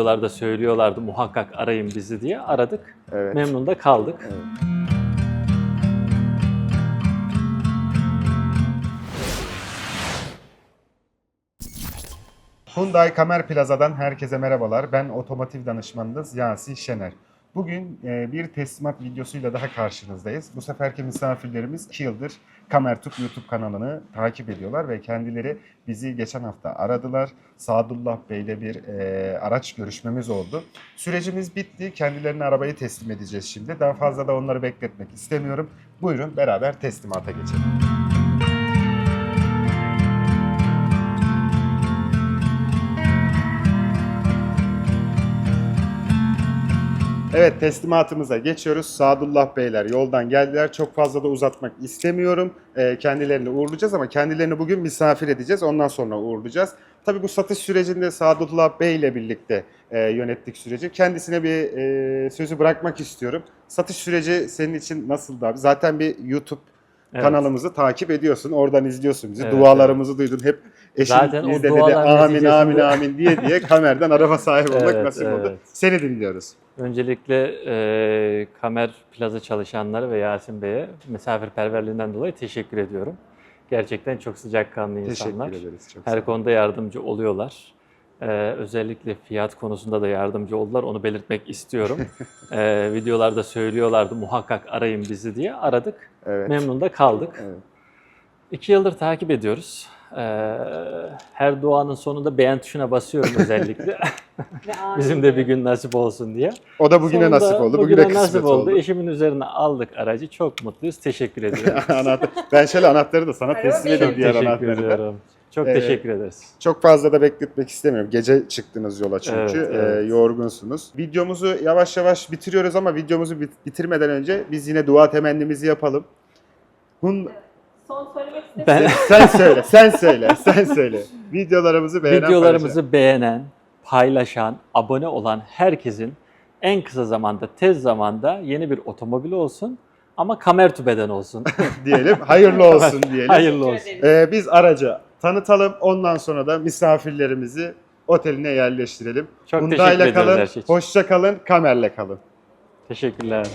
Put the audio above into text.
videolarda söylüyorlardı muhakkak arayın bizi diye aradık. Evet. Memnun da kaldık. Evet. Hyundai Kamer Plaza'dan herkese merhabalar. Ben otomotiv danışmanınız Yasi Şener. Bugün e, bir teslimat videosuyla daha karşınızdayız. Bu seferki misafirlerimiz 2 yıldır Kamertuk YouTube kanalını takip ediyorlar ve kendileri bizi geçen hafta aradılar. Sadullah Bey ile bir e, araç görüşmemiz oldu. Sürecimiz bitti. Kendilerine arabayı teslim edeceğiz şimdi. Daha fazla da onları bekletmek istemiyorum. Buyurun beraber teslimata geçelim. Evet teslimatımıza geçiyoruz. Sadullah Beyler yoldan geldiler. Çok fazla da uzatmak istemiyorum. Ee, kendilerini uğurlayacağız ama kendilerini bugün misafir edeceğiz. Ondan sonra uğurlayacağız. Tabii bu satış sürecinde Sadullah Bey ile birlikte e, yönettik süreci. Kendisine bir e, sözü bırakmak istiyorum. Satış süreci senin için nasıldı abi? Zaten bir YouTube Evet. kanalımızı takip ediyorsun. Oradan izliyorsun bizi. Evet, Dualarımızı duydun. Hep eşin Zaten o de dualar amin amin amin diye diye kamerden araba sahibi olmak Evet, nasip oldu. evet. Seni dinliyoruz. Öncelikle e, Kamer Plaza çalışanları ve Yasin Bey'e misafirperverliğinden dolayı teşekkür ediyorum. Gerçekten çok sıcakkanlı insanlar. Teşekkür ederiz. Çok Her konuda yardımcı oluyorlar. Ee, özellikle fiyat konusunda da yardımcı oldular. Onu belirtmek istiyorum. Ee, videolarda söylüyorlardı muhakkak arayın bizi diye. Aradık. Evet. Memnun da kaldık. Evet. İki yıldır takip ediyoruz. Ee, her duanın sonunda beğen tuşuna basıyorum özellikle. Bizim de bir gün nasip olsun diye. O da bugüne Sonunda nasip oldu. Bugüne, Bugüne kısmet nasip oldu. oldu. Eşimin üzerine aldık aracı. Çok mutluyuz. Teşekkür ediyorum. Anahtar. Ben şöyle anahtarı da sana teslim edeyim diğer teşekkür anahtarı da. ediyorum. Çok Ee, teşekkür ederiz. Çok fazla da bekletmek istemiyorum. Gece çıktınız yola çünkü. Evet, Ee, evet. yorgunsunuz. Videomuzu yavaş yavaş bitiriyoruz ama videomuzu bit- bitirmeden önce biz yine dua temennimizi yapalım. Hun... Son söylemek istediğim Ben sen söyle, sen söyle, sen söyle. Videolarımızı beğenen videolarımızı beğenen, paylaşan, abone olan herkesin en kısa zamanda, tez zamanda yeni bir otomobil olsun ama kamertübeden olsun. paylaşan diyelim. Hayırlı olsun diyelim. Hayırlı olsun. Ee, biz aracı tanıtalım. Ondan sonra da misafirlerimizi oteline yerleştirelim. Çok Hyundai teşekkür kalın, her şey için. hoşça kalın, kamerle kalın. Teşekkürler.